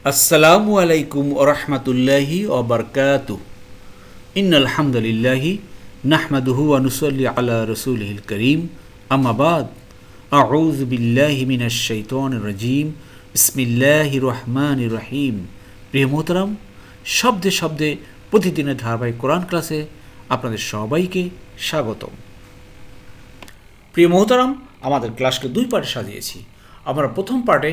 আসসালামু আলাইকুম ওরহমতুল্লাহি ওবরকাত ইন আলহামদুলিল্লাহি নাহমাদুহু আনুসল্লি আলা রসুলহিল করিম। আমাবাদ আউজ বিল্লাহি মিনাশ শাইতান রাজিম। বিসমিল্লাহি রহমান রহিম। প্রিয় মোহতারাম, শব্দে শব্দে প্রতিদিনের ধারাবাহিক কোরআন ক্লাসে আপনাদের সবাইকে স্বাগতম। প্রিয় মোহতারাম, আমাদের ক্লাসকে দুই পার্টে সাজিয়েছি। আমরা প্রথম পার্টে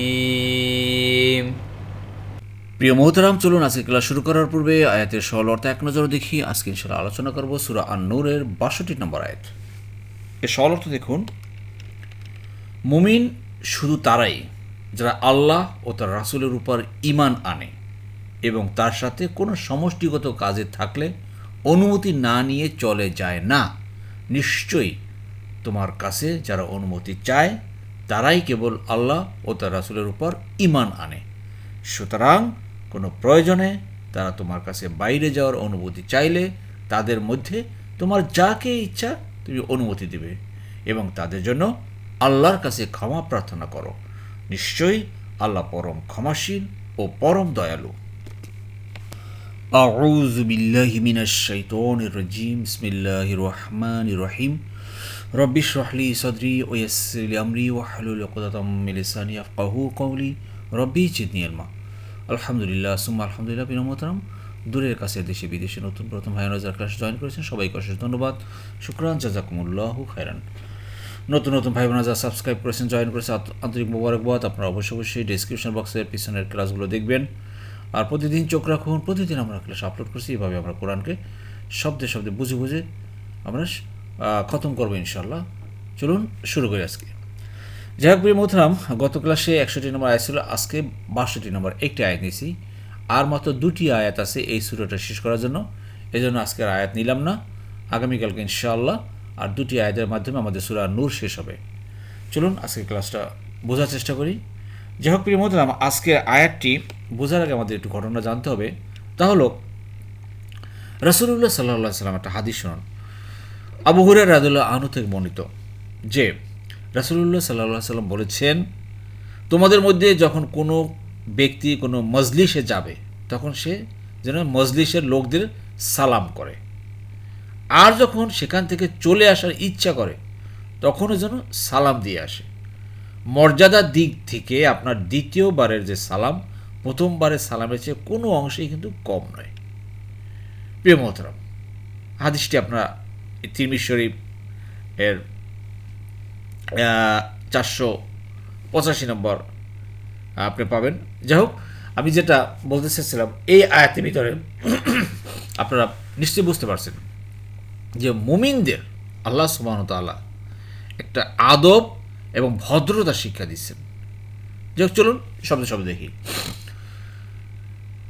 প্রিয় মোহতারাম, চলুন আজকে ক্লাস শুরু করার পূর্বে আয়াতের সরল অর্থ এক নজর দেখি। আজকে ইনশাল্লাহ আলোচনা করব সুরা আন নূরের বাষট্টি নম্বর আয়াত। এর সরল অর্থ দেখুন, মুমিন শুধু তারাই, যারা আল্লাহ ও তার রাসুলের উপর ইমান আনে এবং তার সাথে কোনো সমষ্টিগত কাজে থাকলে অনুমতি না নিয়ে চলে যায় না। নিশ্চয়ই তোমার কাছে যারা অনুমতি চায়, তারাই কেবল আল্লাহ ও তার রাসুলের উপর ইমান আনে। সুতরাং কোনো প্রয়োজনে তারা তোমার কাছে বাইরে যাওয়ার অনুমতি চাইলে তাদের মধ্যে তোমার যাকে ইচ্ছা তুমি অনুমতি দেবে এবং তাদের জন্য আল্লাহর কাছে ক্ষমা প্রার্থনা করো নিশ্চয়ই আল্লাহ পরম ক্ষমাশীল ও পরম দয়ালু أعوذ بالله من الشيطان الرجيم بسم الله الرحمن الرحيم رب اشرح لي صدري ويسر لي أمري واحلل عقدة من لساني يفقهوا قولي ربي زدني علما আলহামদুলিল্লাহ, সুম্মা আলহামদুলিল্লাহ বিনা দূরের কাছে, দেশে, বিদেশে নতুন প্রথম ভাই নজার ক্লাস জয়েন করেছেন। সবাইকে অশেষ ধন্যবাদ। শুক্রান, জাজাকুমুল্লাহ খায়রান। নতুন নতুন ভাই বোনা যা সাবস্ক্রাইব করেছেন জয়েন করেছেন আন্তরিক মোবারকবাদ। আপনারা অবশ্যই অবশ্যই ডিসক্রিপশন বক্সের পিছনের ক্লাসগুলো দেখবেন। আর প্রতিদিন চোখ রাখুন, প্রতিদিন আমরা ক্লাস আপলোড করছি। এভাবে আমরা কোরআনকে শব্দে শব্দে বুঝে বুঝে আমরা খতম করব ইনশাল্লাহ চলুন, শুরু করি আজকে। যাই হোক প্রিয় মোহতারাম গত ক্লাসে একষট্টি নম্বর আয়াত ছিল, আজকে বাষট্টি নম্বর একটি আয়াত নিয়েছি। আর মাত্র দুটি আয়াত আছে এই সুরাটা শেষ করার জন্য। এই জন্য আজকের আয়াত নিলাম না। আগামীকালকে ইনশাআল্লাহ আর দুটি আয়াতের মাধ্যমে আমাদের সুরা নূর শেষ হবে। চলুন আজকের ক্লাসটা বোঝার চেষ্টা করি। যাই হোক প্রিয় মোহতারাম, আজকের আয়াতটি বোঝার আগে আমাদের একটু ঘটনা জানতে হবে। তা হলো রসুল্লাহ সাল্লাহ সাল্লাম একটা হাদিস শুনুন। আবু হুরের রাদুল্লাহ আনু থেকে বর্ণিত যে রাসুলুল্লাহ সাল্লাহ সাল্লাম বলেছেন, তোমাদের মধ্যে যখন কোনো ব্যক্তি, কোনো মজলিসে যাবে, তখন সে যেন মজলিসের লোকদের সালাম করে। আর যখন সেখান থেকে চলে আসার ইচ্ছা করে, তখনও যেন সালাম দিয়ে আসে। মর্যাদার দিক থেকে আপনার দ্বিতীয়বারের যে সালাম, প্রথমবারের সালামের চেয়ে কোনো অংশেই কিন্তু কম নয়। প্রিয় মোহতরম, হাদিসটি আপনারা তিরমিজ শরীফ এর চারশো পঁচাশি নম্বর আপনি পাবেন। যাই হোক, আমি যেটা বলতে চাচ্ছিলাম এই আয়াতের ভিতরে আপনারা নিশ্চয়ই বুঝতে পারছেন যে মুমিনদের আল্লাহ সুবাহতাল্লাহ একটা আদব এবং ভদ্রতা শিক্ষা দিচ্ছেন। যাই হোক, চলুন শব্দ শব্দ দেখি।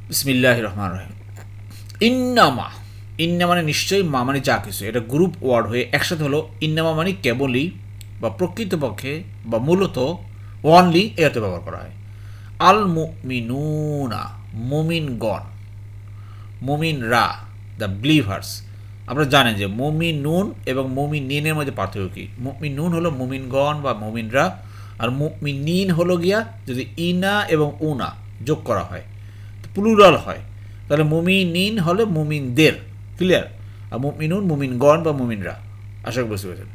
বিসমিল্লাহ রহমান রহিম। ইন্নামা ইন্না মানে নিশ্চয়ই মা মানে যা কিছু। এটা গ্রুপ ওয়ার্ড হয়ে একসাথে হলো ইন্নামা মানে কেবলই বা প্রকৃতপক্ষে বা মূলত ওয়ানলি এতে ব্যবহার করা হয়। আল মুমিনুনা মুমিনগণ মুমিন রা দ্য ব্লিভার্স আপনারা জানেন যে মুমিন নুন এবং মুমিন নিনের মধ্যে পার্থক্য কী? মুমিন নুন হলো মুমিনগণ বা মুমিনরা, আর মুমিন নিন হলো গিয়া যদি ইনা এবং উনা যোগ করা হয় প্লুরাল হয়, তাহলে মুমিন নিন হলো মুমিনদের ক্লিয়ার আর মুমিনুন, মুমিনগণ বা মুমিনরা। আশা করি বুঝতে পেরেছেন।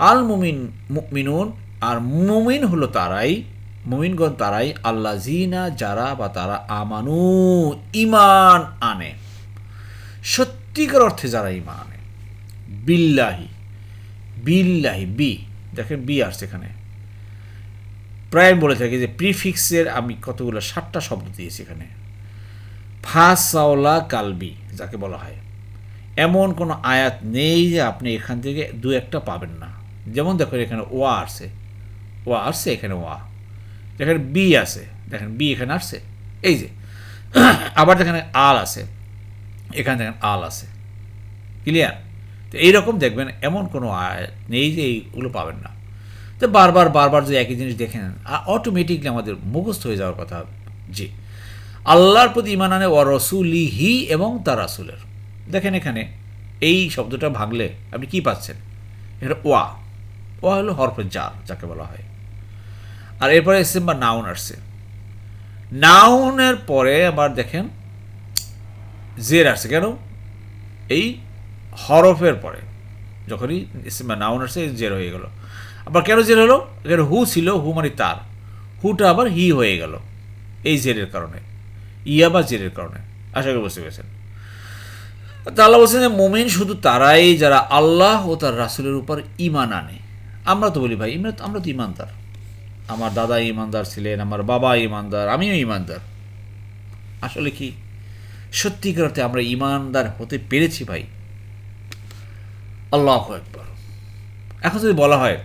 আল মুমিন মুমিনুন, আর মুমিন হলো তারাই, মুমিনগণ তারাই আল্লাহ জিনা যারা বা তারা আমানু ইমান আনে। সত্যিকার অর্থে যারা ইমান আনে। বিল্লাহি বিল্লাহি, বি, দেখেন বি আসছে এখানে। প্রায় বলে থাকি যে প্রিফিক্সের আমি কতগুলো, সাতটা শব্দ দিয়েছি এখানে। ফাসাওলা কালবি, যাকে বলা হয়। এমন কোনো আয়াত নেই যে আপনি এখান থেকে দু একটা পাবেন না। যেমন দেখো এখানে ওয়া আসছে। ওয়া আসছে, এখানে ওয়া। দেখেন বি আছে। দেখেন বি এখানে আসছে। এই যে। আবার দেখেন আল আছে। এখানে দেখেন আল আছে। ক্লিয়ার তো এইরকম দেখবেন, এমন কোনো আয়াত নেই যে এইগুলো পাবেন না। তো বারবার বারবার যদি একই জিনিস দেখে নেন অটোমেটিকলি আমাদের মুখস্থ হয়ে যাওয়ার কথা। জি। আল্লাহর প্রতি ইমান আনে ও রসুলিহি এবং তার রাসুলের। দেখেন এখানে এই শব্দটা ভাঙলে আপনি কি পাচ্ছেন? এটা ওয়া। ওয়া হলো হরফের জার যাকে বলা হয়। আর এরপরে এসে বা নাউন আসছে। নাউনের পরে আবার দেখেন জের আসছে কেন? এই হরফের পরে। যখনই ইসিমা নাউন আসছে জের হয়ে গেল। আবার কেন জের হলো? এখানে হু ছিল হু মানে তার। হুটা আবার হি হয়ে গেল। এই জেরের কারণে। ইয়া বা জেরের কারণে। আশা করি বুঝতে পেরেছেন। তা আল্লাহ বলছেন যে, মোমেন শুধু তারাই যারা আল্লাহ ও তার রাসুলের উপর ইমান আনে। আমরা তো বলি, ভাই ইমান আমরা তো ইমানদার। আমার দাদা ইমানদার ছিলেন, আমার বাবা ইমানদার, আমিও ইমানদার। আসলে কি? সত্যিকার অর্থে আমরা ইমানদার হতে পেরেছি, ভাই। আল্লাহ একবার এখন যদি বলা হয়,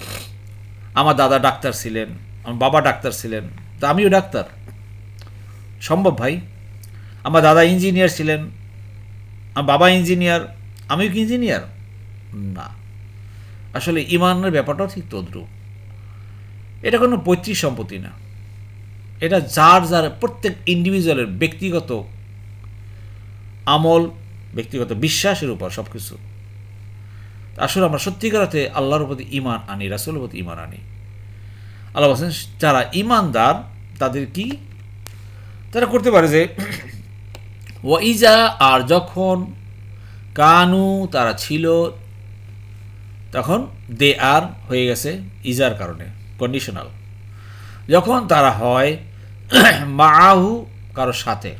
আমার দাদা ডাক্তার ছিলেন, আমার বাবা ডাক্তার ছিলেন, তা আমিও ডাক্তার? সম্ভব, ভাই। আমার দাদা ইঞ্জিনিয়ার ছিলেন, আমার বাবা ইঞ্জিনিয়ার, আমিও কি ইঞ্জিনিয়ার? না। আসলে ইমানের ব্যাপারটাও ঠিক তদ্রুপ। এটা কোনো পৈতৃক সম্পত্তি না। এটা যার যার প্রত্যেক ইন্ডিভিজুয়ালের ব্যক্তিগত আমল, ব্যক্তিগত বিশ্বাসের উপর সব কিছু আসলে আমরা সত্যিকার অর্থে আল্লাহর প্রতি ইমান আনি, রাসুলের প্রতি ইমান আনি। আল্লাহ বলছেন, যারা ইমানদার তাদের কি? তারা করতে পারে যে ওয়াইজা আর যখন কানু তারা ছিল তখন দে আর হয়ে গেছে ইজার কারণে কন্ডিশনাল যখন তারা হয় মাহু কারও সাথে।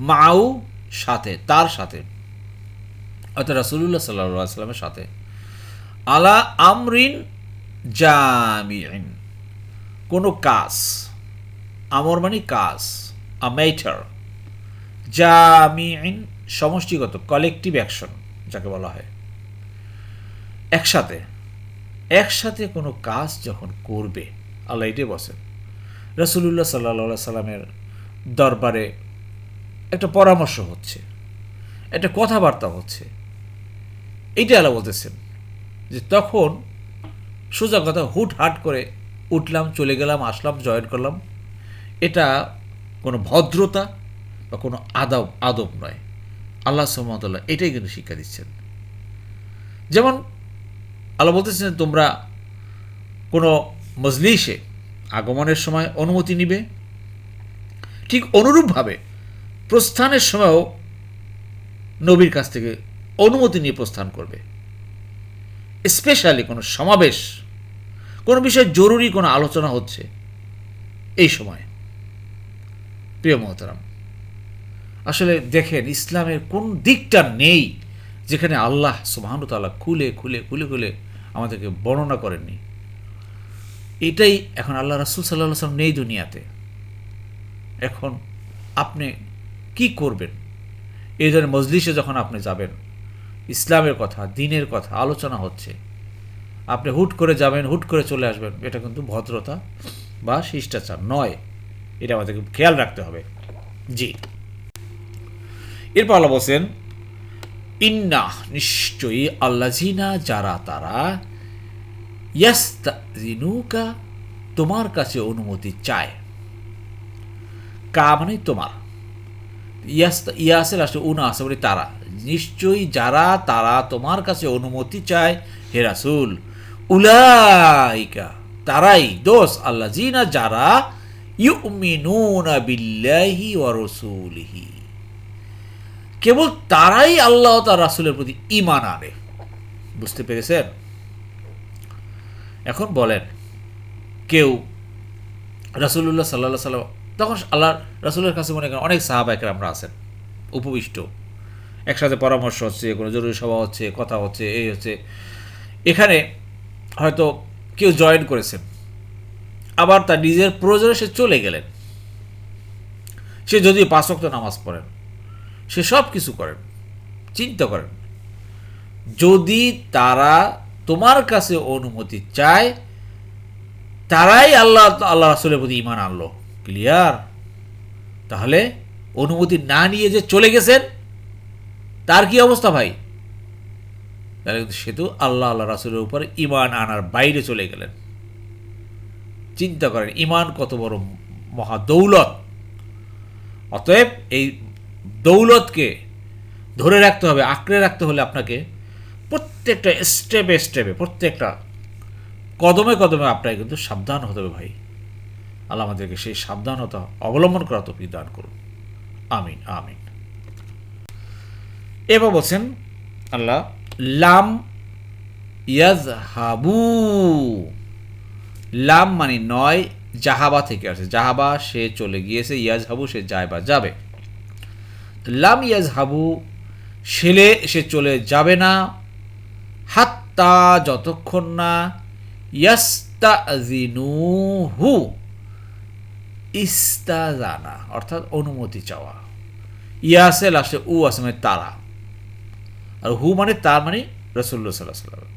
মাউ সাথে, তার সাথে। অর্থাৎ রাসুল্লাহ সাল্লা সাল্লামের সাথে। আলা আমরিন জামিন কোনো কাজ, আমর মানে কাজ, আ ম্যাটার। জামিন সমষ্টিগত কালেকটিভ অ্যাকশন যাকে বলা হয়। একসাথে একসাথে কোনো কাজ যখন করবে, আল্লাহ এটাই বসেন রসুল্লাহ সাল্লা সাল্লামের দরবারে একটা পরামর্শ হচ্ছে, একটা কথাবার্তা হচ্ছে। এইটা আল্লাহ বলতেছেন যে তখন সোজা কথা হুট হাট করে উঠলাম, চলে গেলাম, আসলাম, জয়েন করলাম। এটা কোনো ভদ্রতা বা কোনো আদব আদব নয়। আল্লাহ সুমতল্লাহ এটাই কিন্তু শিক্ষা দিচ্ছেন। যেমন আল্লাহ বলতেছেন তোমরা কোনো মজলিসে আগমনের সময় অনুমতি নিবে। ঠিক অনুরূপভাবে প্রস্থানের সময়ও নবীর কাছ থেকে অনুমতি নিয়ে প্রস্থান করবে। স্পেশালি কোনো সমাবেশ, কোনো বিষয়ে জরুরি কোনো আলোচনা হচ্ছে এই সময়। প্রিয় মহতারাম, আসলে দেখেন ইসলামের কোন দিকটা নেই যেখানে আল্লাহ সুবাহানুতাল্লাহ খুলে খুলে খুলে খুলে আমাদেরকে বর্ণনা করেননি। এটাই এখন আল্লাহ রাসুল সাল্লাহ সাল্লাম নেই দুনিয়াতে। এখন আপনি কি করবেন? এই ধরনের মজলিসে যখন আপনি যাবেন, ইসলামের কথা, দিনের কথা আলোচনা হচ্ছে, আপনি হুট করে যাবেন, হুট করে চলে আসবেন, এটা কিন্তু ভদ্রতা বা শিষ্টাচার নয়। এটা আমাদেরকে খেয়াল রাখতে হবে। জি। এরপর আল্লাহ বলছেন ইন্না নিশ্চয়ই আল্লাজিনা যারা তারা ইয়াস্তাজিনুকা তোমার কাছে অনুমতি চায় কা মানে তোমার ইয়াস ইয়াসের আসে উনা আসে বলে তারা নিশ্চয়ই যারা তারা তোমার কাছে অনুমতি চায় হে রাসুল উলাইকা তারাই দোষ আল্লাহ জিনা যারা ইউমিনুনা বিল্লাহি ওয়া রাসূলিহি কেবল তারাই আল্লাহ তার রাসূলের প্রতি ঈমান আনে। বুঝতে পেরেছেন? এখন বলেন, কেউ রাসূলুল্লাহ সাল্লাল্লাহু আলাইহি সাল্লাম তখন আল্লাহ রাসূলের কাছে মনে করেন অনেক সাহাবাহিকের আমরা আছেন, উপবিষ্ট। একসাথে পরামর্শ হচ্ছে, কোনো জরুরি সভা হচ্ছে, কথা হচ্ছে, এই হচ্ছে। এখানে হয়তো কেউ জয়েন করেছেন, আবার তার নিজের প্রয়োজনে সে চলে গেলেন। সে যদি পাঁচক্ত নামাজ পড়েন সে সব কিছু করেন, চিন্তা করেন। যদি তারা তোমার কাছে অনুমতি চায়, তারাই আল্লাহ আল্লাহ রাসুলের প্রতি ইমান আনলো। ক্লিয়ার তাহলে অনুমতি না নিয়ে যে চলে গেছেন, তার কি অবস্থা ভাই? তাহলে কিন্তু সে তো আল্লাহ আল্লাহ রাসুলের উপর ইমান আনার বাইরে চলে গেলেন। চিন্তা করেন ইমান কত বড় মহাদৌলত অতএব এই দৌলতকে ধরে রাখতে হবে, আঁকড়ে রাখতে হলে আপনাকে প্রত্যেকটা স্টেপে স্টেপে প্রত্যেকটা কদমে কদমে আপনাকে কিন্তু সাবধান হতে হবে ভাই। আল্লাহ আমাদেরকে সেই সাবধানতা অবলম্বন করা তো দান করুন। আমিন আমিন। এবার বলছেন আল্লাহ, লাম ইয়াজ হাবু লাম মানে নয়, জাহাবা থেকে আসে। জাহাবা সে চলে গিয়েছে, ইয়াজহাবু সে যায় বা যাবে। তো ইয়াজ হাবু ছেলে সে চলে যাবে না। হাত্তা যতক্ষণ না ইয়াস্তাজিনুহু ইস্তাজানা অর্থাৎ অনুমতি চাওয়া। ইয়াসে লাস্টে উ আছে মানে তারা। আর হু মানে তার মানে রসুল্লা সাল্লাহ সাল্লাম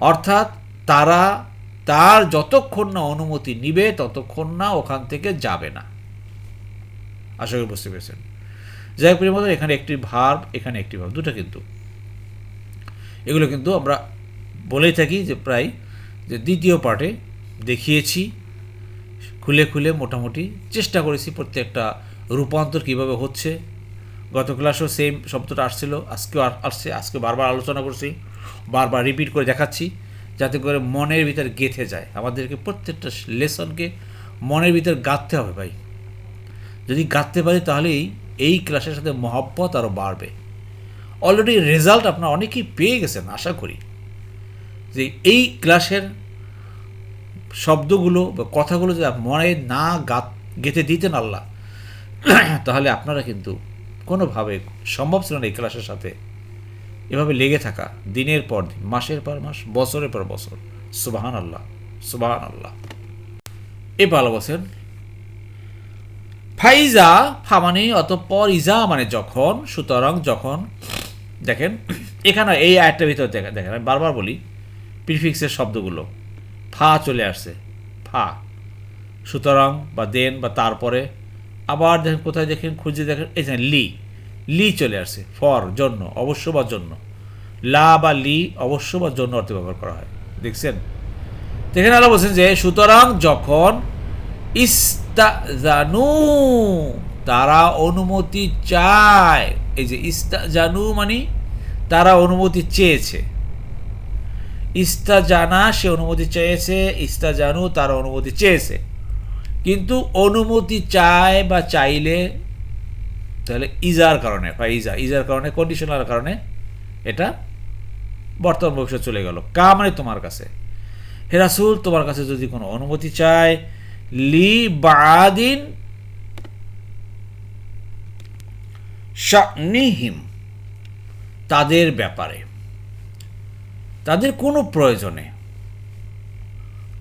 অর্থাৎ তারা তার যতক্ষণ না অনুমতি নিবে, ততক্ষণ না ওখান থেকে যাবে না। আশা করি বুঝতে পেরেছেন। যাই মতো এখানে একটি ভার্ব এখানে একটি ভাব দুটো কিন্তু। এগুলো কিন্তু আমরা বলেই থাকি যে প্রায় যে দ্বিতীয় পার্টে দেখিয়েছি, খুলে খুলে মোটামুটি চেষ্টা করেছি প্রত্যেকটা রূপান্তর কীভাবে হচ্ছে। গত ক্লাসেও সেম শব্দটা আসছিল, আজকেও আসছে, আজকে বারবার আলোচনা করছি, বারবার রিপিট করে দেখাচ্ছি, যাতে করে মনের ভিতর গেঁথে যায়। আমাদেরকে প্রত্যেকটা লেসনকে মনের ভিতর গাঁথতে হবে ভাই। যদি গাঁথতে পারি তাহলেই এই ক্লাসের সাথে মহব্বত আরও বাড়বে। অলরেডি রেজাল্ট আপনারা অনেকেই পেয়ে গেছেন, আশা করি। যে এই ক্লাসের শব্দগুলো বা কথাগুলো যদি মনে না গাত গেঁথে দিতেন আল্লাহ, তাহলে আপনারা কিন্তু কোনোভাবে সম্ভব ছিল না এই ক্লাসের সাথে এভাবে লেগে থাকা। দিনের পর দিন, মাসের পর মাস, বছরের পর বছর। সুবাহান আল্লাহ সুবাহান আল্লাহ এ ভালো বলছেন ফাইজা ফা মানে অতঃপর ইজা মানে যখন, সুতরাং যখন, দেখেন, এখানে এই আয়টার ভিতরে দেখেন দেখেন, আমি বারবার বলি, প্রিফিক্সের শব্দগুলো, ফা চলে আসছে, ফা, সুতরাং বা দেন বা তারপরে, আবার দেখেন কোথায় দেখেন, খুঁজে দেখেন, এই যে লি লি চলে আসছে, ফর, জন্য, অবশ্য বা জন্য, লা বা লি, অবশ্য বা জন্য অর্থে ব্যবহার করা হয়, দেখছেন? দেখেন আল্লাহ বলছেন যে, সুতরাং যখন ইস্তাজানু, তারা অনুমতি চায়। এই যে ইস্তাজানু মানে তারা অনুমতি চেয়েছে। ইস্তা জানা সে অনুমতি চেয়েছে ইস্তা জানু তার অনুমতি চেয়েছে। কিন্তু অনুমতি চায় বা চাইলে, তাহলে ইজার কারণে, বা ইজা, ইজার কারণে কন্ডিশনাল কারণে এটা বর্তমান ভবিষ্যৎ চলে গেল। কা মানে তোমার কাছে? হে রাসূল, তোমার কাছে যদি কোনো অনুমতি চায় লি বাদিন শানিহিম, তাদের ব্যাপারে। তাদের কোনো প্রয়োজনে।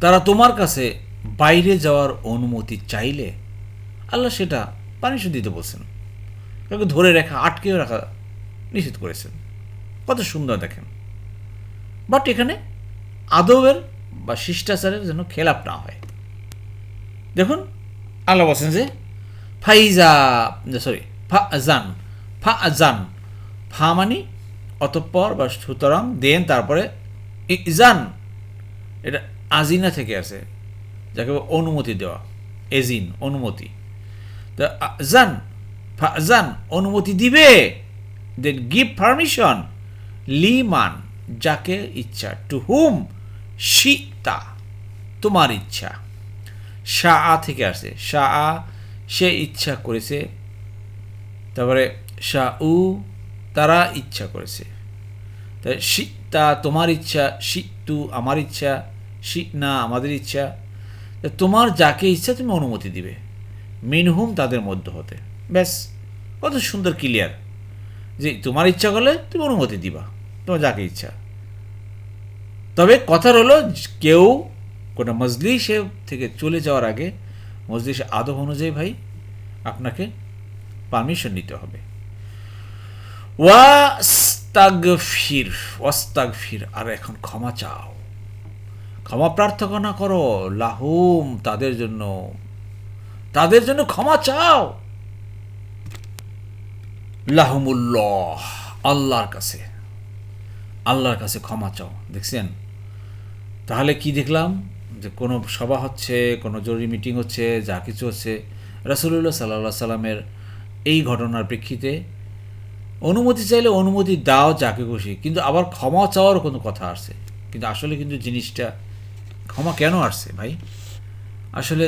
তারা তোমার কাছে বাইরে যাওয়ার অনুমতি চাইলে আল্লাহ সেটা পারমিশন দিতে বলছেন। কাউকে ধরে রাখা আটকেও রাখা নিষেধ করেছেন। কত সুন্দর দেখেন। বাট এখানে আদবের বা শিষ্টাচারের যেন খেলাপ না হয়। দেখুন, আল্লাহ বলছেন যে, ফাইজা সরি ফা আজান ফা আজান ফা মানে অতঃপর বা সুতরাং, দেন তারপরে ইজান, এটা আজিনা থেকে আছে, যাকে অনুমতি দেওয়া, এজিন, অনুমতি। তা জান জান অনুমতি দিবে দেন গিভ পারমিশন লিমান, যাকে ইচ্ছা টু হুম সীতা তোমার ইচ্ছা। শাহ থেকে আসে শাহ, সে ইচ্ছা করেছে। তারপরে শাহ উ তারা ইচ্ছা করেছে। তা তোমার ইচ্ছা তু আমার ইচ্ছা না আমাদের ইচ্ছা। তোমার যাকে ইচ্ছা, তুমি অনুমতি দিবে। মিনহুম তাদের মধ্য হতে। ব্যাস, কত সুন্দর ক্লিয়ার যে তোমার ইচ্ছা করলে তুমি অনুমতি দিবা, তোমার যাকে ইচ্ছা। তবে কথা হলো, কেউ কোনো মজলিসে থেকে চলে যাওয়ার আগে মজলিসে আদব অনুযায়ী ভাই আপনাকে পারমিশন নিতে হবে। ওয়াস্তাগফির ওয়াস্তাগফির, আর এখন ক্ষমা চাও। ক্ষমা প্রার্থনা করো, লাহুম, তাদের জন্য। তাদের জন্য ক্ষমা চাও। লাহমুল্লাহ, আল্লাহর কাছে। আল্লাহর কাছে ক্ষমা চাও। দেখছেন? তাহলে কি দেখলাম? যে কোনো সভা হচ্ছে, কোনো জরুরি মিটিং হচ্ছে, যা কিছু হচ্ছে, রাসুলুল্লাহ সাল্লাহ সাল্লামের এই ঘটনার প্রেক্ষিতে অনুমতি চাইলে অনুমতি দাও যাকে খুশি, কিন্তু আবার ক্ষমা চাওয়ারও কোনো কথা আসছে কিন্তু আসলে কিন্তু জিনিসটা ক্ষমা কেন আসছে ভাই? আসলে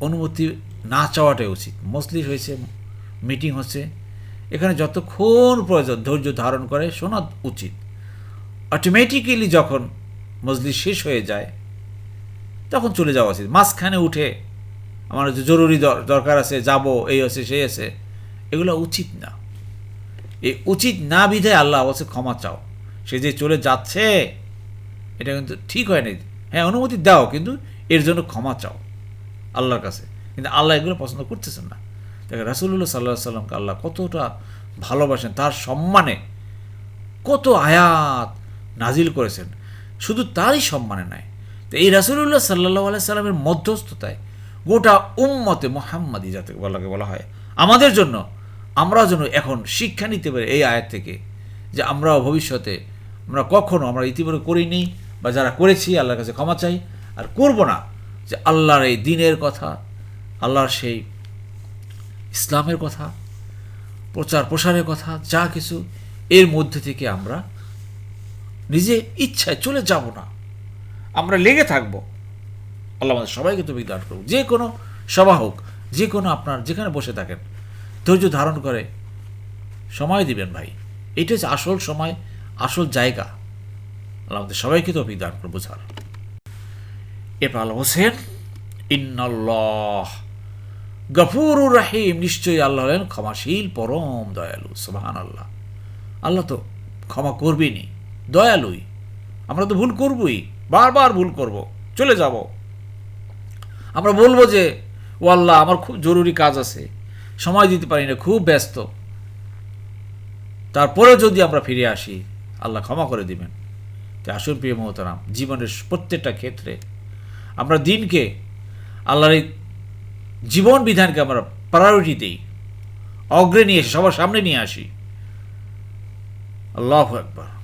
অনুমতি না চাওয়াটাই উচিত। মসলিস হয়েছে, মিটিং হচ্ছে, এখানে যতক্ষণ প্রয়োজন ধৈর্য ধারণ করে শোনা উচিত। অটোমেটিক্যালি যখন মজলিস শেষ হয়ে যায় তখন চলে যাওয়া উচিত। মাঝখানে উঠে আমার যে জরুরি দর- দরকার আছে, যাব, এই আছে, সেই আছে, এগুলো উচিত না। এই উচিত না বিধায় আল্লাহ বলছে ক্ষমা চাও। সে যে চলে যাচ্ছে, এটা কিন্তু ঠিক হয়নি। হ্যাঁ অনুমতি দাও, কিন্তু এর জন্য ক্ষমা চাও আল্লাহর কাছে। কিন্তু আল্লাহ এগুলো পছন্দ করতেছেন না। দেখেন রাসুল্লাহ সাল্লাহ সাল্লামকে আল্লাহ কতটা ভালোবাসেন, তার সম্মানে কত আয়াত নাজিল করেছেন। শুধু তারই সম্মানে নয় তো এই রাসুলুল্লাহ সাল্লাহ সাল্লামের মধ্যস্থতায় গোটা উম্মতে মোহাম্মদী যাতে বলাকে বলা হয়, আমাদের জন্য, আমরাও যেন এখন শিক্ষা নিতে পারি এই আয়াত থেকে যে আমরাও ভবিষ্যতে, আমরা কখনো আমরা ইতিপূর্বে করিনি বা যারা করেছি, আল্লাহর কাছে ক্ষমা চাই। আর করব না যে আল্লাহর এই দিনের কথা, আল্লাহর সেই ইসলামের কথা, প্রচার প্রসারের কথা, যা কিছু এর মধ্যে থেকে আমরা নিজে ইচ্ছায় চলে যাব না। আমরা লেগে থাকব। আল্লাহ আমাদের সবাইকে তুমি দান করুক। যে কোনো সভা হোক, যে কোনো আপনার যেখানে বসে থাকেন, ধৈর্য ধারণ করে সময় দিবেন ভাই। এটা হচ্ছে আসল সময়, আসল জায়গা। আল্লাহ আমাদের সবাইকে তো দান করুন বোঝার। এরপর আল্লাহ হোসেন ইন্নাল্লাহ গফুরুর রাহিম। নিশ্চয়ই আল্লাহ হলেন ক্ষমাশীল, পরম দয়ালু সুবাহান আল্লাহ আল্লাহ তো ক্ষমা করবেনই, দয়ালুই। আমরা তো ভুল করবই। বারবার ভুল করব, চলে যাব। আমরা বলব যে, ও আল্লাহ, আমার খুব জরুরি কাজ আছে, সময় দিতে পারি না, খুব ব্যস্ত। তারপরে যদি আমরা ফিরে আসি, আল্লাহ ক্ষমা করে দিবেন। তাই আসল প্রিয় মহতারাম, জীবনের প্রত্যেকটা ক্ষেত্রে আমরা দিনকে, আল্লাহর এই জীবন বিধানকে আমরা প্রায়োরিটি দিই, অগ্রে নিয়ে এসে, সবার সামনে নিয়ে আসি। আল্লাহ একবার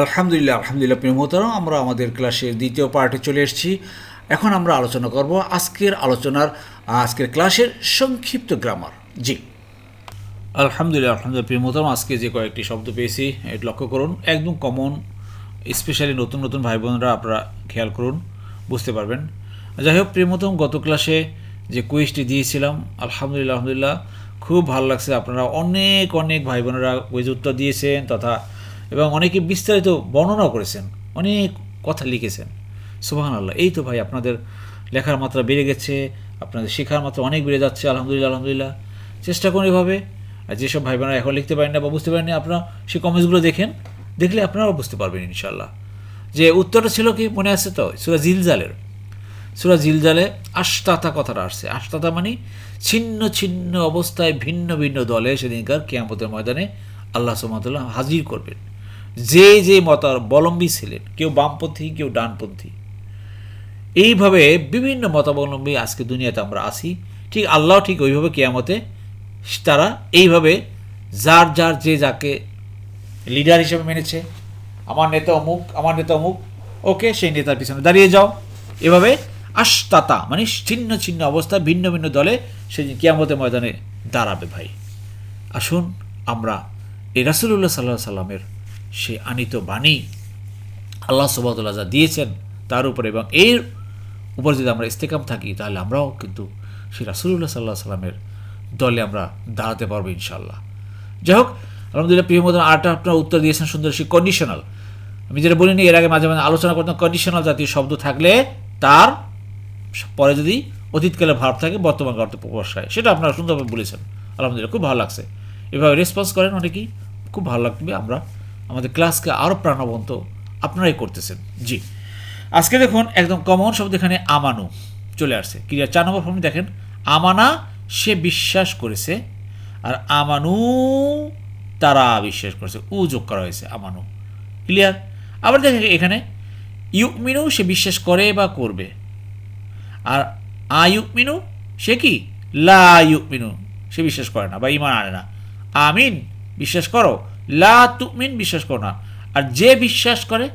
আলহামদুলিল্লাহ আলহামদুলিল্লাহ প্রিয় আমরা আমাদের ক্লাসের দ্বিতীয় পার্টে চলে এসেছি। এখন আমরা আলোচনা করব আজকের আলোচনার, আজকের ক্লাসের সংক্ষিপ্ত গ্রামার জি। আলহামদুলিল্লাহ আলহামদুলিল্লাহ প্রিয় আজকে যে কয়েকটি শব্দ পেয়েছি, এটা লক্ষ্য করুন। একদম কমন স্পেশালি নতুন নতুন ভাই বোনরা আপনারা খেয়াল করুন, বুঝতে পারবেন। যাই হোক প্রিয়মতম গত ক্লাসে যে কুইজটি দিয়েছিলাম, আলহামদুলিল্লাহ আলহামদুলিল্লাহ, খুব ভালো লাগছে। আপনারা অনেক অনেক ভাই বোনেরা কুইজ উত্তর দিয়েছেন, তথা এবং অনেকে বিস্তারিত বর্ণনাও করেছেন, অনেক কথা লিখেছেন। সুবাহান আল্লাহ এই তো ভাই আপনাদের লেখার মাত্রা বেড়ে গেছে, আপনাদের শেখার মাত্রা অনেক বেড়ে যাচ্ছে, আলহামদুলিল্লাহ আলহামদুলিল্লাহ। চেষ্টা করুন এভাবে, আর যেসব ভাই বোনেরা এখন লিখতে পারেন না বা বুঝতে পারেন না আপনারা সেই কমেন্টসগুলো দেখেন, দেখলে আপনারাও বুঝতে পারবেন ইনশাল্লাহ যে উত্তরটা ছিল কি মনে আছে তো? সুরা জিলজালের। সুরা জিলজালে আশতাতা কথাটা আসছে। আশতাতা মানে ছিন্ন ছিন্ন অবস্থায় ভিন্ন ভিন্ন দলে সেদিনকার কেয়ামতের ময়দানে আল্লাহ সুমতুল্লাহ হাজির করবেন। যে যে মতাবলম্বী ছিলেন, কেউ বামপন্থী, কেউ ডানপন্থী, এইভাবে বিভিন্ন মতাবলম্বী আজকে দুনিয়াতে আমরা আসি ঠিক আল্লাহ ঠিক ওইভাবে কেয়ামতে তারা এইভাবে যার যার যে যাকে লিডার হিসেবে মেনেছে, আমার নেতা অমুক, আমার নেতা অমুক, ওকে সেই নেতার পিছনে দাঁড়িয়ে যাও। এভাবে আস্তাতা মানে ছিন্ন ছিন্ন অবস্থা, ভিন্ন ভিন্ন দলে সেদিন কিয়ামতের ময়দানে দাঁড়াবে ভাই। আসুন আমরা এই রাসুল্লাহ সাল্লাহ সাল্লামের সেই আনিত বাণী আল্লাহ সুবাহতুল্লাহ যা দিয়েছেন তার উপরে এবং এর উপর যদি আমরা ইস্তেকাম থাকি, তাহলে আমরাও কিন্তু সেই রাসুল্লাহ সাল্লাহ সাল্লামের দলে আমরা দাঁড়াতে পারব ইনশাল্লাহ যাই হোক, আলহামদুলিল্লাহ, প্রিয় মতন আরটা আপনারা উত্তর দিয়েছেন সুন্দর সেই কন্ডিশনাল আমি যেটা বলিনি, এর আগে মাঝে মাঝে আলোচনা করতাম কন্ডিশনাল জাতীয় শব্দ থাকলে তার পরে যদি অতীতকালে ভাব থাকে, বর্তমান অর্থ প্রকাশ হয়। সেটা আপনারা সুন্দরভাবে বলেছেন। আলহামদুলিল্লাহ, খুব ভালো লাগছে। এভাবে রেসপন্স করেন অনেকেই, খুব ভালো লাগবে, আমরা আমাদের ক্লাসকে আরও প্রাণবন্ত আপনারাই করতেছেন। জি। আজকে দেখুন একদম কমন শব্দ এখানে আমানু চলে আসছে। ক্রিয়া চার নম্বর ফর্মে দেখেন, আমানা সে বিশ্বাস করেছে আর আমানু তারা বিশ্বাস করেছে। উ যোগ করা হয়েছে, আমানু। ক্লিয়ার আবার দেখেন এখানে ইউকমিনু সে বিশ্বাস করে বা করবে। আর আয়ুকমিনু সে কি? লা ইউকমিনু সে বিশ্বাস করে না বা ইমান আনে না। আমিন, বিশ্বাস করো। লা বিশ্বাস করো না। আর যে বিশ্বাস করে,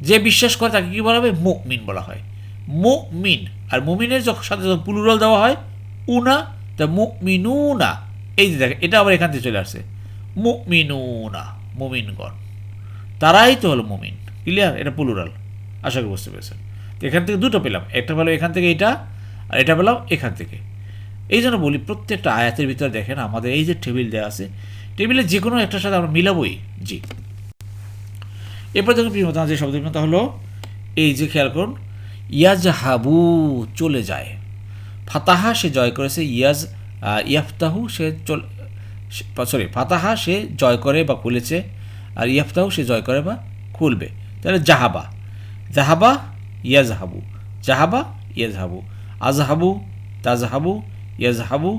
যে বিশ্বাস করে তাকে কি বলা হবে মুমিন বলা হয়। মুমিন। আর মুমিনের যখন সাথে যখন প্লুরাল দেওয়া হয়, উনা, তা মুমিনুনা। এই যে দেখে এটা আবার এখান থেকে চলে আসছে। মুমিনুনা, মুমিনগণ। তারাই তো হলো মুমিন। ক্লিয়ার এটা প্লুরাল আশা করি বুঝতে পেরেছেন। তো এখান থেকে দুটো পেলাম। একটা পেলাম এখান থেকে এটা, আর এটা পেলাম এখান থেকে। এই জন্য বলি, প্রত্যেকটা আয়াতের ভিতরে দেখেন, আমাদের এই যে টেবিল দেওয়া আছে টেবিলে যে কোনো একটার সাথে আমরা মিলাবই, জি। এরপর দেখুন প্রিয় যে শব্দ তা হলো, এই যে খেয়াল করুন ইয়াজ হাবু চলে যায়। ফাতাহা সে জয় করেছে ইয়াজ ইয়াফতাহু সে চল সরি, ফাতাহা সে জয় করে বা খুলেছে, আর ইয়াফতাহু সে জয় করে বা খুলবে। তাহলে জাহাবা। জাহাবা, ইয়াজহাবু। জাহাবা, ইয়াজহাবু। আজহাবু, তাজহাবু, ইয়াজহাবু,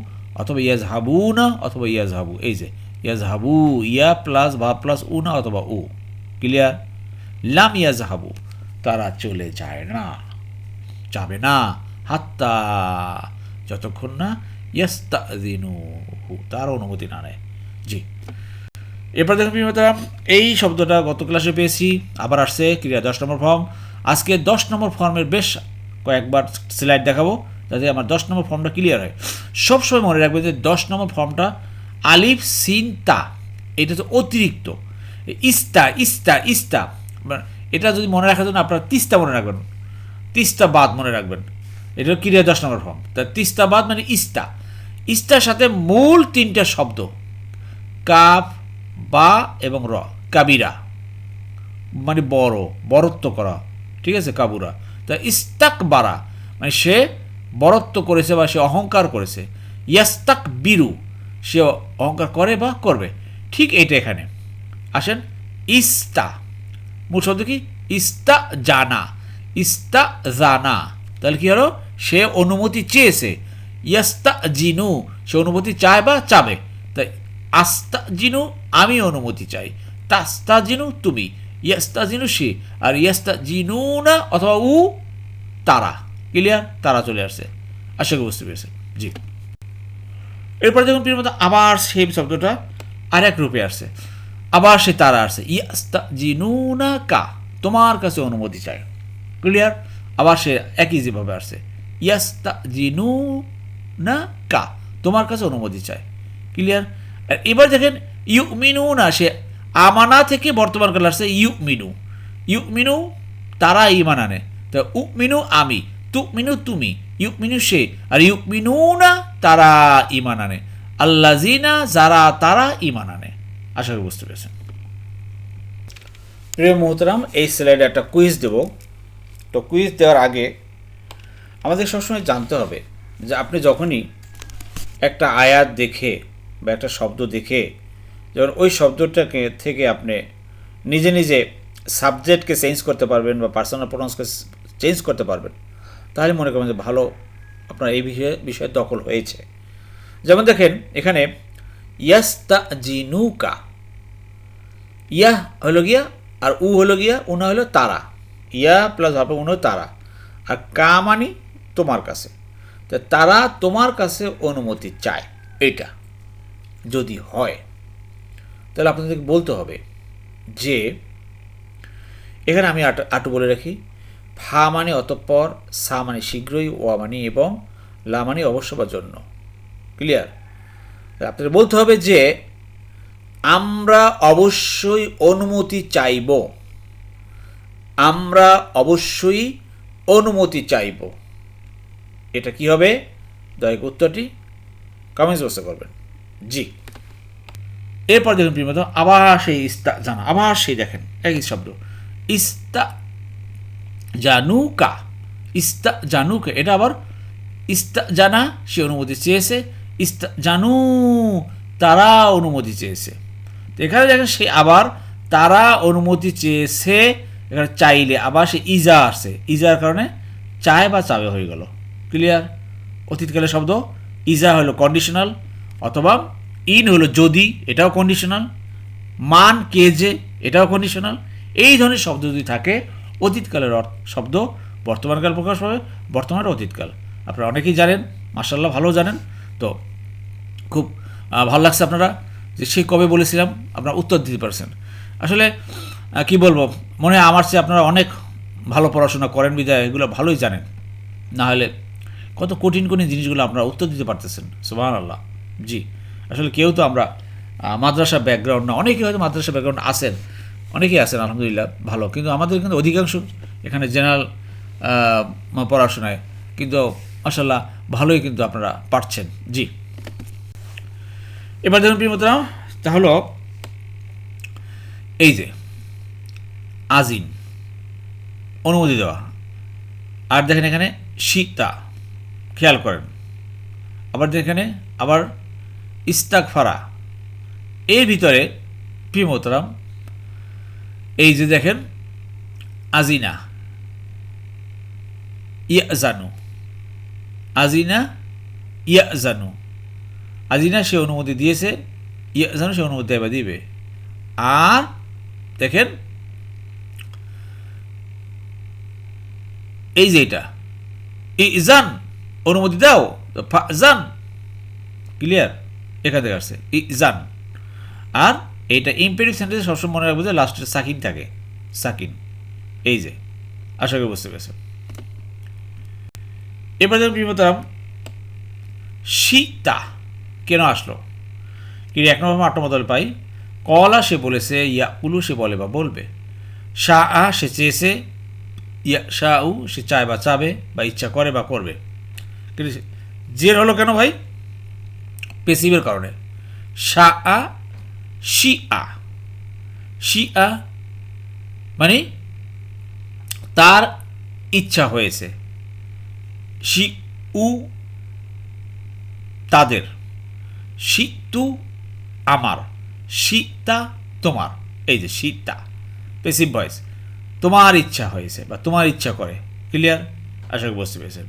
অথবা ইয়াজহাবু না অথবা ইয়াজহাবু। এই যে ইয়াজহাবু ইয়া প্লাস বা প্লাস উ না অথবা উ ক্লিয়ার লাম ইয়াজহাবু তারা চলে যায় না। যাবে না। হাত্তা। যতক্ষণ না ইয়াস্তাদিনু তার অনুমতি না নেয়। জি। এরপর দেখুন প্রিয়তাম এই শব্দটা গত ক্লাসে পেয়েছি। আবার আসছে ক্রিয়া দশ নম্বর ফর্ম আজকে দশ নম্বর ফর্মের বেশ কয়েকবার স্লাইড দেখাবো, যাতে আমার দশ নম্বর ফর্মটা ক্লিয়ার হয়। সবসময় মনে রাখবে যে দশ নম্বর ফর্মটা আলিফ, সিন, তা। এটা তো অতিরিক্ত। ইস্তা ইস্তা ইস্তা। মানে এটা যদি মনে রাখার জন্য আপনারা তিস্তা মনে রাখবেন। তিস্তা বাদ মনে রাখবেন। এটা ক্রিয়া দশ নম্বর ফর্ম। তা তিস্তা বাদ মানে ইস্তা। ইস্তার সাথে মূল তিনটা শব্দ। কাপ বা এবং র। কাবিরা। মানে বড় বরত্ব করা। ঠিক আছে, কাবুরা। তা ইস্তাক বারা মানে সে বরত্ব করেছে বা সে অহংকার করেছে। ইয়াস্তাক বিরু সে অহংকার করে বা করবে। ঠিক এইটা এখানে। আসেন, ইস্তা। মূল শব্দ কি? ইস্তা জানা। ইস্তা জানা। তাহলে কি হলো? সে অনুমতি চেয়েছে। ইয়াস্তা জিনু। সে অনুমতি চায় বা চাবে? তাই আস্তা জিনু, আমি অনুমতি চাই। তাস্তা জিনু, তুমি। ইয়াস্তা জিনু সে। আর ইয়াস্তা জিনু না অথবা উ, তারা। ক্লিয়ার? তারা চলে আসছে। আশা করি বুঝতে পেরেছে জি। এরপরে দেখুন প্রিয় মতো আবার সেম শব্দটা আর এক রূপে আসছে। আবার সে তারা আসছে। ইয়াস্তা জিনুনা কা, তোমার কাছে অনুমতি চাই। ক্লিয়ার আবার সে একই যেভাবে আসছে। ইয়াস্তা জিনু না কা, তোমার কাছে অনুমতি চায় ক্লিয়ার আর এবার দেখেন ইউ মিনু না সে আমানা থেকে বর্তমান কালে আসছে ইউ মিনু ইউ মিনু তারা ইমান আনে। তো উ মিনু আমি তু মিনু তুমি ইউ মিনু সে, আর ইউ মিনু না তারা ইমান আনে। আল্লাজিনা যারা তারা ইমান আনে। আশা করি বুঝতে পেরেছেন। প্রিয় মোহতরাম, এই স্লাইডে একটা কুইজ দেব। তো কুইজ দেওয়ার আগে আমাদের সবসময় জানতে হবে যে আপনি যখনই একটা আয়াত দেখে বা একটা শব্দ দেখে যখন ওই শব্দটাকে থেকে আপনি নিজে নিজে সাবজেক্টকে চেঞ্জ করতে পারবেন বা পার্সোনাল প্রোনাউন্সকে চেঞ্জ করতে পারবেন, তাহলে মনে করবেন যে ভালো আপনার এই বিষয়ে বিষয়ে দখল হয়েছে। যেমন দেখেন, এখানে ইয়াস্তা জিনুকা ইয়া হলো গিয়া, আর উ হলো গিয়া, উনা হলো তারা। ইয়া প্লাস হবে উনো তারা। আর কা মানি তোমার কাছে। তো তারা তোমার কাছে অনুমতি চায় এটা যদি হয়। তাহলে আপনাদেরকে বলতে হবে যে, এখানে আমি আটু আটু বলে রাখি। ফা মানে অতঃপর, সা মানে শীঘ্রই, ও মানে এবং লা মানে অবশ্য বা জন্য। ক্লিয়ার আপনাদের বলতে হবে যে, আমরা অবশ্যই অনুমতি চাইব। আমরা অবশ্যই অনুমতি চাইব। এটা কি হবে? দয়া উত্তরটি কমেন্টস বসে করবেন। জি। এরপর দেখুন প্রিয় মতো আবার সেই ইস্তা জানা, আবার সেই দেখেন একই শব্দ। ইস্তা জানুকা, ইস্তা, জানুকা, এটা আবার ইস্তা, জানা, সে অনুমতি চেয়েছে, ইস্তা, জানু, তারা অনুমতি চেয়েছে। এখানে দেখেন সে আবার তারা অনুমতি চেয়েছে, এখানে চাইলে, আবার সে ইজা আসছে। ইজার কারণে চায় বা চাবে হয়ে গেল। ক্লিয়ার অতীতকালের শব্দ, ইজা হলো কন্ডিশনাল অথবা ইন হলো যদি, এটাও কন্ডিশনাল মান কেজে এটাও কন্ডিশনাল এই ধরনের শব্দ যদি থাকে অতীতকালের শব্দ বর্তমানকাল প্রকাশ পাবে, বর্তমানের অতীতকাল। আপনারা অনেকেই জানেন মার্শাল্লাহ ভালো জানেন। তো খুব ভালো লাগছে আপনারা যে সে কবে বলেছিলাম, আপনারা উত্তর দিতে পারছেন। আসলে কি বলব, মনে হয় আমার চেয়ে আপনারা অনেক ভালো পড়াশোনা করেন বিদায় এগুলো ভালোই জানেন। না হলে কত কঠিন কঠিন জিনিসগুলো আপনারা উত্তর দিতে পারতেছেন। সুবাহ আল্লাহ জি। আসলে কেউ তো আমরা মাদ্রাসা ব্যাকগ্রাউন্ড না, অনেকেই হয়তো মাদ্রাসা ব্যাকগ্রাউন্ড আছেন অনেকেই আছেন, আলহামদুলিল্লাহ, ভালো। কিন্তু আমাদের কিন্তু অধিকাংশ এখানে জেনারেল পড়াশোনায়। কিন্তু মাসাল্লাহ ভালোই কিন্তু আপনারা পারছেন। জি। এবার দেখুন প্রিয়মতরা তা এই যে আজিন অনুমতি দেওয়া। আর দেখেন এখানে, সীতা, খেয়াল করেন। আবার দেখেন আবার ইস্তাক ফারা এর ভিতরে প্রিয়মতরাম এই যে দেখেন, আজিনা। ইয়া জানু আজিনা ইয়া জানু আজিনা সে অনুমতি দিয়েছে ইয়া জানু সে অনুমতি এবার দিবে। আর দেখেন, এই যে এটা, ইজান, অনুমতি দাও জান ক্লিয়ার? এখান থেকে আসছে, ইজান। আর এইটা ইম্পেরিভ সেন্টেন্স সবসময় মনে রাখব যে লাস্টের সাকিন থাকে। সাকিন। এই যে, আশা করি বুঝতে পেরেছেন। এবার যেমন প্রিমতাম সীতা কেন আসলো? কি এক নম্বর আট নম্বর পাই। কলা সে বলেছে, ইয়া উলু সে বলে বা বলবে। শাহ আ সে চেয়েছে, ইয়া শাহ উ সে চায় বা চাবে বা ইচ্ছা করে বা করবে। কিন্তু জের হলো কেন ভাই? পেসিভের কারণে। শি আ শি আ মানে তার ইচ্ছা হয়েছে। শি উ তাদের। শীতু আমার। শীতা তোমার। এই যে শীতটা পেসিভ ভয়েস তোমার ইচ্ছা হয়েছে বা তোমার ইচ্ছা করে। ক্লিয়ার আশা করি বুঝতে পেরেছেন।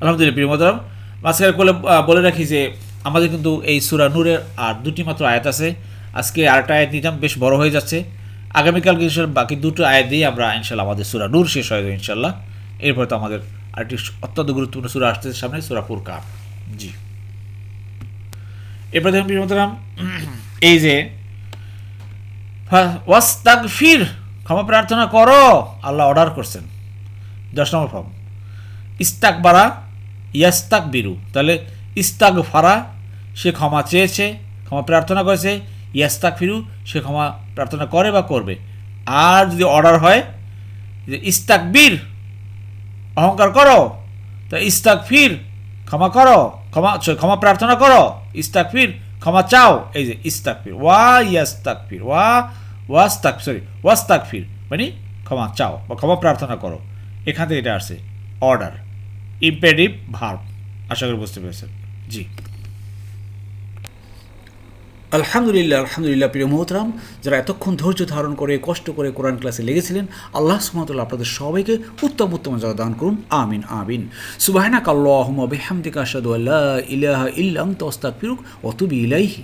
আলহামদুলিল্লাহ, প্রিয় মতরম মাঝখানে বলে রাখি যে আমাদের কিন্তু এই সুরা নূরের আর দুটি মাত্র আয়াত আছে। আজকে আরেকটা আয়াত নিতাম, বেশ বড় হয়ে যাচ্ছে। আগামীকাল কিছু বাকি দুটো আয়াত দিয়ে আমরা ইনশাল্লাহ আমাদের সুরা নূর শেষ হয়ে যাবে ইনশাল্লাহ। এরপর তো আমাদের আরেকটি অত্যন্ত গুরুত্বপূর্ণ সুরা আসতেছে সামনে, সুরা ফুরকান। জি। এরপর দেখুন, প্রিয় এই যে ওয়াস্তাক ফির ক্ষমা প্রার্থনা করো, আল্লাহ অর্ডার করছেন। দশ নম্বর ফর্ম ইস্তাক বারা ইয়াস্তাক বিরু তাহলে ইস্তাক ফারা সে ক্ষমা চেয়েছে, ক্ষমা প্রার্থনা করেছে ইয়াস্তাক ফিরু সে ক্ষমা প্রার্থনা করে বা করবে। আর যদি অর্ডার হয় যে ইস্তাক বীর অহংকার করো, তা ইস্তাক ফির ক্ষমা করো, ক্ষমা ক্ষমা প্রার্থনা করো ইস্তাক ফির ক্ষমা চাও, এই যে ইস্তাক ফির ওয়া ইয়াস্তাক ফির ওয়া ওয়াস্তাক সরি ওয়াস্তাক ফির মানে ক্ষমা চাও বা ক্ষমা প্রার্থনা করো। এখান থেকে এটা আসছে অর্ডার, ইম্পেডিভ ভার্ব, আশা করি বুঝতে পেরেছেন। জি। আলহামদুলিল্লাহ আলহামদুলিল্লাহ, প্রিয় মোহতরাম, যারা এতক্ষণ ধৈর্য ধারণ করে, কষ্ট করে কোরআন ক্লাসে লেগেছিলেন, আল্লাহ সুমতুল্লাহ আপনাদের সবাইকে উত্তম উত্তম যারা দান করুন, আমিন আমিন। সুবাহনা কাল্লাহম বেহামদিকা আসাদু আল্লাহ ইলাহা ইল্লাম তস্তাক ফিরুক অতুবি ইলাইহি।